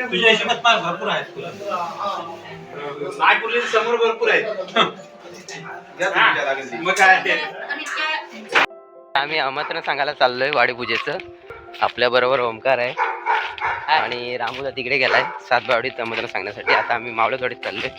तुझ्या हिशोबात फार भरपूर आहेत फुलं नाही पुरले तर समोर भरपूर आहेत. मग काय ते? आम्ही आमंत्रण सांगायला चाललोय वाडी पूजेचं आपल्या बरोबर ओमकार आहे. आणि रामूदा तिकडे गेलाय सातबावडीत आमंत्रण सांगण्यासाठी. आता आम्ही मावळतवाडीत चाललोय.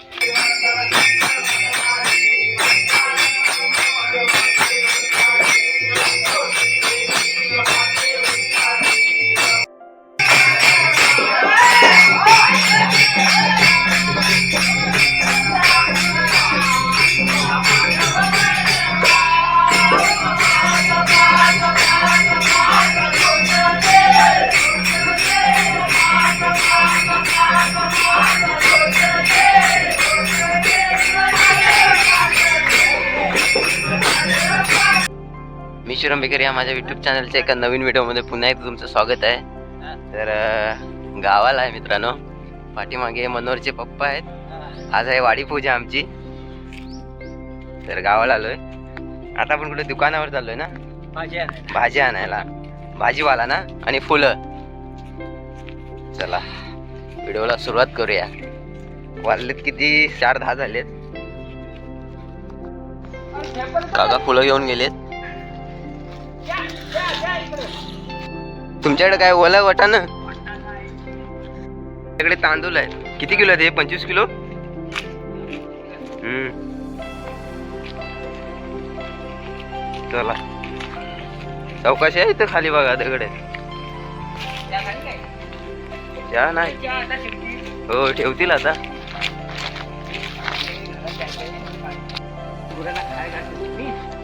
मी शिवराम बेकर या माझ्या युट्यूब चॅनलच्या एका नवीन व्हिडिओमध्ये पुन्हा एकदा तुमचं स्वागत आहे. तर गावाला आहे मित्रांनो. पाठीमागे मनोहरचे पप्पा आहेत. आज आहे वाडी पूजा आमची. तर गावाला आलोय. आता आपण कुठे दुकानावर चाललोय ना? भाजी आणायला. भाजीवाला ना? आणि फुलं. चला व्हिडिओला सुरुवात करूया. वाजलेत किती? चार दहा झालेत. काका फुलं घेऊन गेलेत. तुमच्याकडे काय ओला वाटा ना? त्याकडे तांदूळ आहे. किती किलो आहे ते पंचवीस किलो? हम्म. चला. चौकाशी आहे इथं खाली बघा दगड. चहा नाही. हो ठेवतील आता.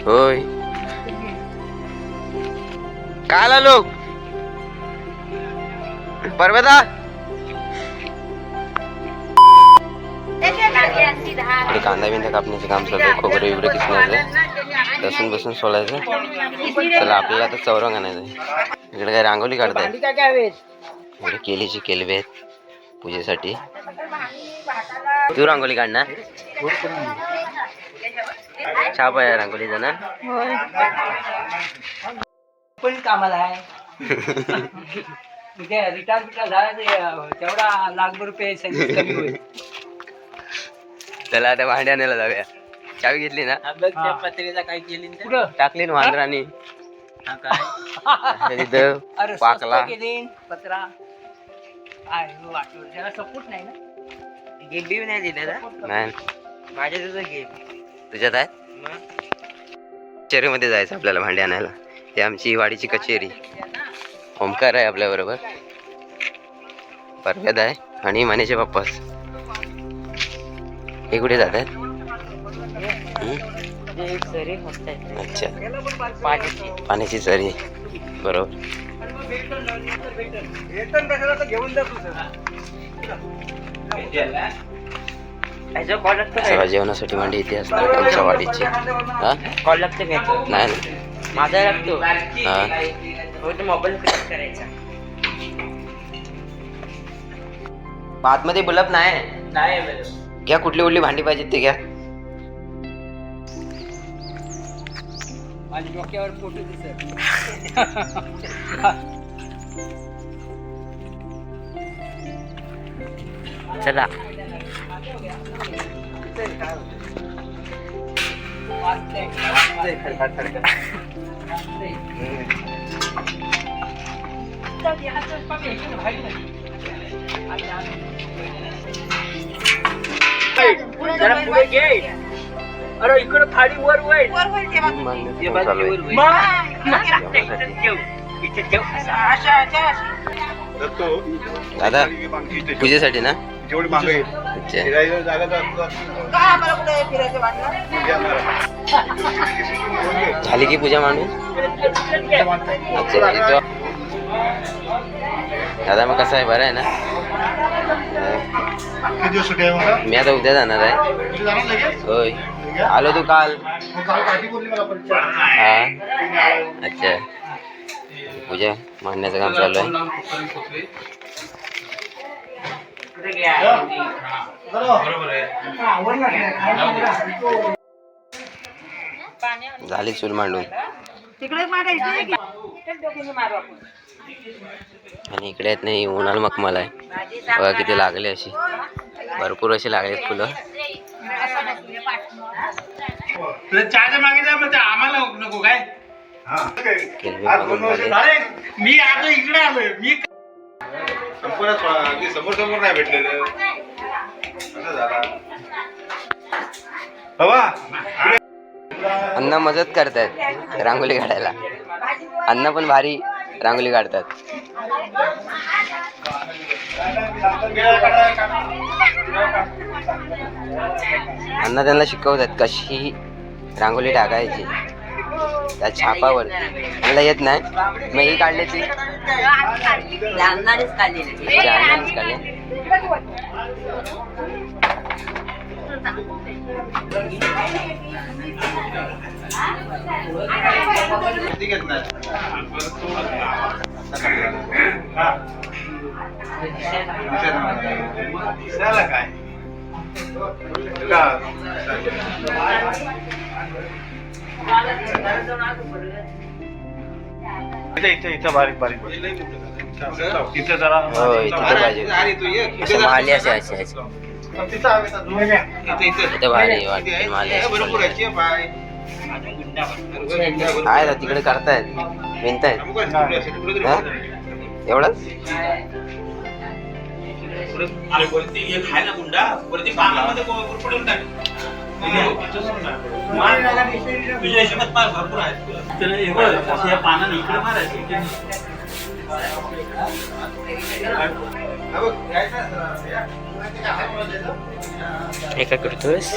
होय. काय आला लोक? परवेदा इकडे कांदा बिंदा कापण्याचं काम चालू आहे खोबरं बिबरं किसण्याचं. लसूण बसून सोडायचं चला आपल्याला आता चौरंग आणायचं इकडे काय रांगोली काढताय इकडे केलीची केलवे आहेत पूजेसाठी. तू रांगोली काढणार? छाप आहे रांगोलीचा ना? पण कामाला आहे. रिटायर बिटायर झाला ते तेवढा लाखभर रुपये संगीत कमी होईल. चला आता भांडे आणायला जाऊया. चावी घेतली ना? पत्रिका काय केली कुठं? टाकली ना वांद्रानी. तिथं अरे पाकला स्वस्त केली पत्रा. काय हो. त्याला सपोर्ट नाही ना. गेम बी नाही दिला नाही. माझ्या तुझं तुझ्यात आहे? कचेरीमध्ये जायचं आपल्याला भांडे आणायला ही आमची वाडीची कचेरी. ओमकार आहे आपल्या बरोबर. परवेद आहे आणि मानेचे पप्पास हे कुठे जात आहेत? सरी अच्छा. पाण्याची चरी बरोबर. जेवणासाठी मांडी इथे असतात आमच्या वाडीची. हा? कॉल लागतं घ्यायचं नाही ना माझा लागतो हा. हो मोबाईल कनेक्ट करायचा. आतमध्ये बल्ब नाही. नाही घ्या कुठली कुठली भांडी पाहिजेत ते घ्या. माझ्या डोक्यावर फोटो दिसत चला. जरा पुढे घे अरे इकडं थाळी वर वर मागण्याचं काम चालू आहे. मग इथं ठेव. इथं ठेव. तर तो दादा मागची इथे ठेव. पूजेसाठी ना जेवढी मागे येईल अच्छा. फिरायला जागा जास्त झाली की पूजा मांडू अच्छा. दादा मग कसं आहे? बरं आहे ना? मी आता उद्या जाणार आहे. होय. आलो तू काल. मग काल काठी बोलली मला परीक्षा हा. अच्छा. पूजा मांडण्याचं काम चालू आहे. झाली चूल मांडून. आणि इकडे आहेत नाही उन्हाळ मखमल आहे. बघा किती लागले अशी. भरपूर अशी लागलेत फुलं. आम्हाला नको काय? मी आता इकडे आलोय. मी परत अगदी समोर समोर नाही भेटलेलं. असं झाला? बाबा अण्णा मदत करतायत रांगोळी काढायला. अण्णा पण भारी रांगोळी काढतात. अण्णा त्यांना शिकवतात कशी रांगोळी टाकायची. त्या छापावरती. मला येत नाही. मग ही काढली ती? अण्णानेच काढली दिसायला काय इथे इथे इथं बारीक बारीक तिथे जरा हो पाहिजे. असं माली असे असे असे. इथे भारी वाटते माली अशी आहे ना तिकडे करतायत. विणतायत. हा? एवढंच? ना गुंडा. वरती पानामध्ये पडून टाक. तुझ्या हिशोबात पार भरपूर आहेत त्याला हे बघ, असं या पानाने इकडे मारायचं. हे काय करतोयस?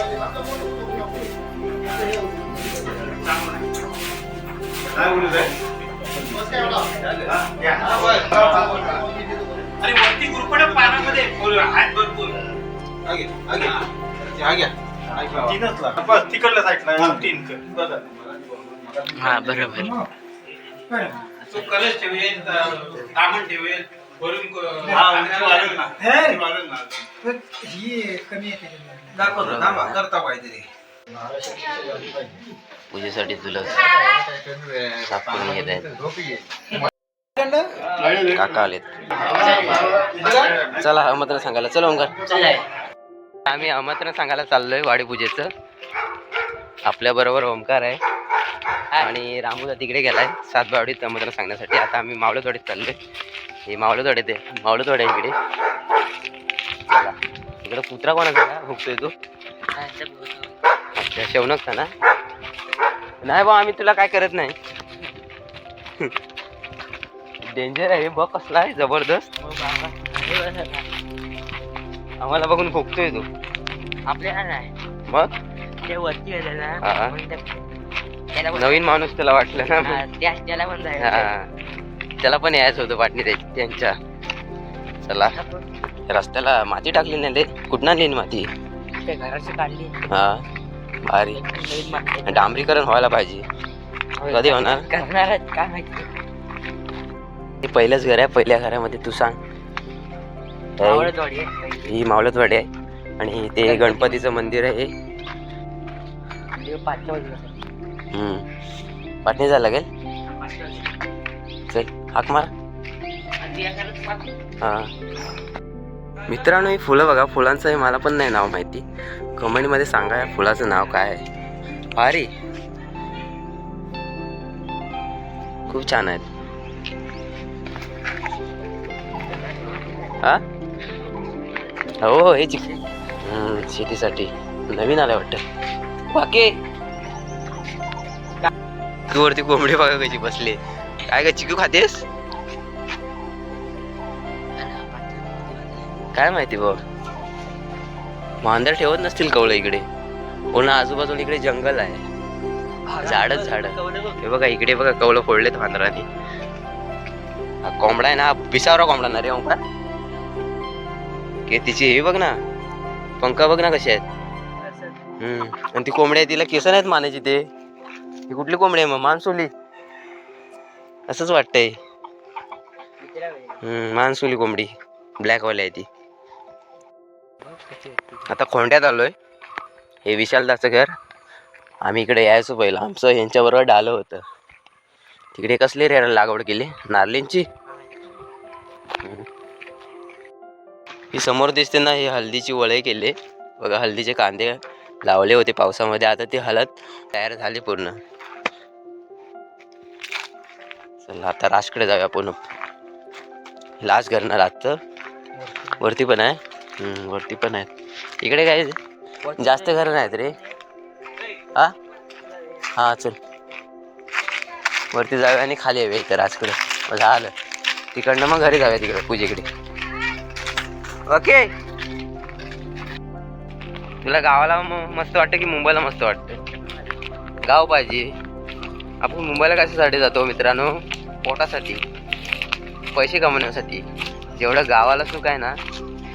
अरे वरती गुरपड पानामध्ये आहेत भरपूर. तीनच लाख. बस तिकडल्या साईडला तीन कर. हा बरोबर तो कलश ठेवेल ठेवेल वरून हा, वाढेल ना. दाखवतो थांबा करता पूजेसाठी तुला साफ करून घेत आहेत काका आलेत. चला आमंत्रण सांगायला. चला ओंकार. आम्ही आमंत्रण सांगायला चाललोय वाडी पूजेचं आपल्या बरोबर ओंकार आहे आणि रामूदा तिकडे गेलाय सातबावडीत आमंत्रण सांगण्यासाठी. आता आम्ही मावळतवाडीत चाललोय. हे मावळतवाडीत आहे मावळतवाडी इकडे इकडे कुत्रा कोणाचा आहे? भुकतोय तू. अच्छा शौनकचा ना? नाही बा आम्ही तुला काय करत नाही. डेंजर आहे. बघ कसला आहे. जबरदस्त. आम्हाला बघून फुकतोय तू. आपल्याला नाही मग? ते वरती हा. त्याला पण- नवीन माणूस त्याला वाटलं ना. त्या- त्याला पण जायचं. हा. त्याला पण यायचं होतं वाटणी त्याची त्यांच्या. चला. रस्त्याला माती टाकली नाही रे. कुठं आणली माती? ते घराची काढली. हा. भारी. नवीन. डांबरीकरण व्हायला पाहिजे. कधी होणार? करणार आहेत काय माहिती? पहिलंच घर आहे पहिल्या घरामध्ये तू सांग. हे- आवडतवाडी आहे. आणि ते गणपतीचं मंदिर आहे. हे. पाटणी जायला लागेल. चल हाक मार. हा. मित्रांनो ही फुलं बघा फुलांचं हे मला पण नाही नाव माहिती. कमेंटमध्ये सांगा या फुलाचं नाव काय आहे. भारी. खूप छान आहेत. हा? हो, हो हे जिक शेतीसाठी. नवीन आलं वाटतं. बाकी वरती कोंबडी बघा कशी बसले. काय ग चिकू खातेस? काय माहिती बघ मांदर ठेवत नसतील कवळ इकडे. पूर्ण आजूबाजूला इकडे जंगल आहे. झाडच झाड. हे बघा इकडे बघा कवलं फोडलेत मांजराने कोंबडा आहे ना बिसावरा पिसावरा कोंबडा ना रे ओंकार? तिची हे बघ ना. पंखा बघ ना कसे आहेत. हम्म. आणि ती कोंबडी आहे तिला केस नाहीत मानायची ते. ही कुठली कोंबडी आहे मग? मानसोली. असंच वाटतंय. हम्म मानसोली कोंबडी. ब्लॅकवाली आहे ती. आता खोंड्यात आलोय. हे विशालदाचं घर. आम्ही इकडे यायचो पहिलं. आमचं यांच्याबरोबर डालं होतं. तिकडे कसली रे लागवड केली? नारलींची ही समोर दिसते ना ही हल्दीची वळे केले. बघा हल्दीचे कांदे लावले होते पावसामध्ये. आता ते हळद तयार झाली पूर्ण. चला आता राजकडे जाऊया आपण. लास्ट करणार आजचं वरती पण आहे. वरती पण आहेत इकडे काय जास्त घरं नाहीत रे. हा? हा चल. वरती जाऊया आणि खाली येऊया इथं राजकडे मग झालं. तिकडनं मग घरी जाऊया तिकडे पूजेकडे. ओके. तुला गावाला मस्त वाटतं की मुंबईला मस्त वाटतं? गाव पाहिजे. आपण मुंबईला कशासाठी जातो मित्रांनो? पोटासाठी. पैसे कमवण्यासाठी. जेवढं गावाला सुख आहे ना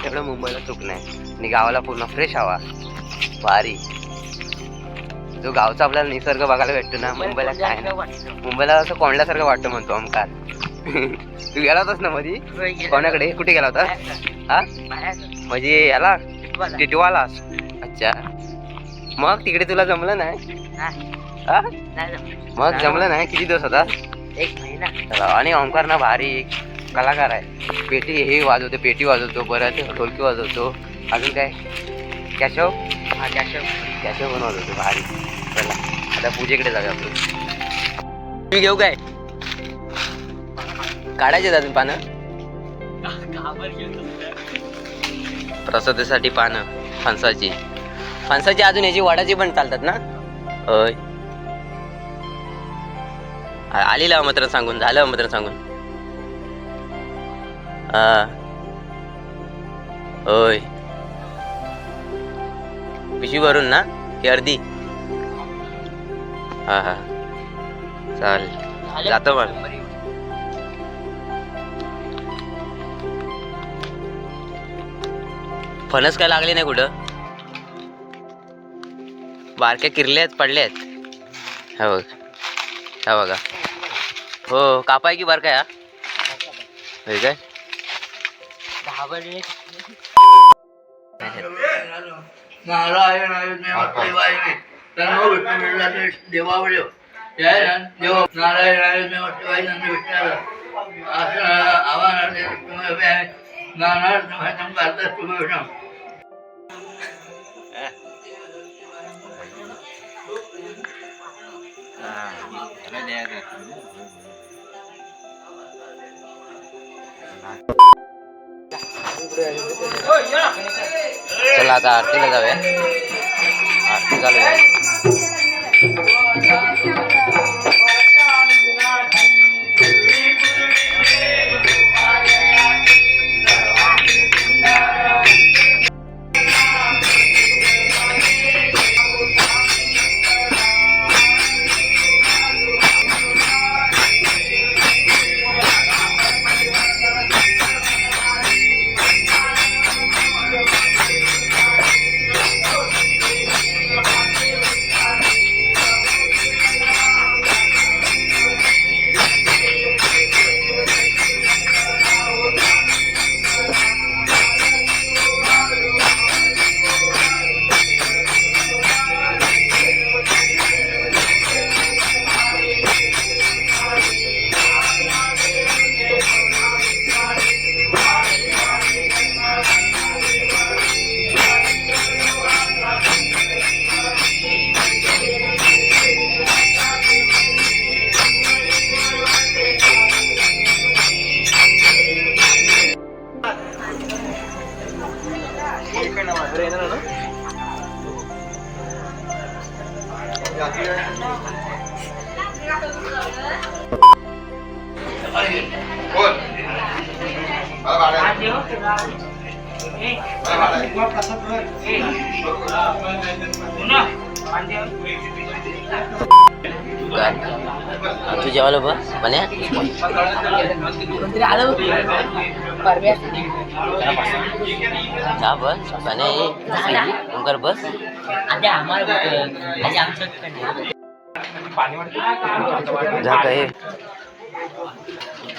तेवढं मुंबईला सुख नाही. आणि गावाला पूर्ण फ्रेश हवा. भारी. जो गावचा आपल्याला निसर्ग बघायला भेटतो ना मुंबईला काय नाही. मुंबईला असं कोंडल्यासारखं वाटतं म्हणतो ओमकार तू गेला होतास ना मधी? कोणाकडे कुठे गेला होता? हा? म्हणजे याला? टिटवाला अच्छा. मग तिकडे तुला जमलं नाही? मग जमलं नाही? किती दिवस होता? एक महिना आणि ओंकार ना भारी कलाकार आहे. पेटी हे वाजवतो पेटी वाजवतो परत ढोलकी वाजवतो. अजून काय? कॅशव? हा कॅशव. कॅशव पण वाजवतो भारी. चला आता पूजेकडे जाऊया आपण. मी घेऊ काय? काढायचे अजून पानं? प्रसादासाठी पानं फणसाची. फणसाची अजून याची वडाची पण चालतात ना? होय. आ- आलेलं आमंत्रण सांगून झालं आमंत्रण सांगून. हा होय. पिशवी भरून ना की अर्धी? हा हा. चालेल. जातो मग. फणस काय लागले नाही कुठं? बारक्या किरल्या आहेत पडल्या आहेत. हा बघ. हा बघा. हो कापाय की बारका या? काय? नारायण देवा नारायण विष्णू चला आता आरतीला जाऊया. आरती चालू आहे. भाडं मला भाडं काय तू जेवायला बघ म्हणे कोणतरी आलं परव्या जा बस म्हणे ओंकार बस आधी आम्हाला आधी आमचं जा काय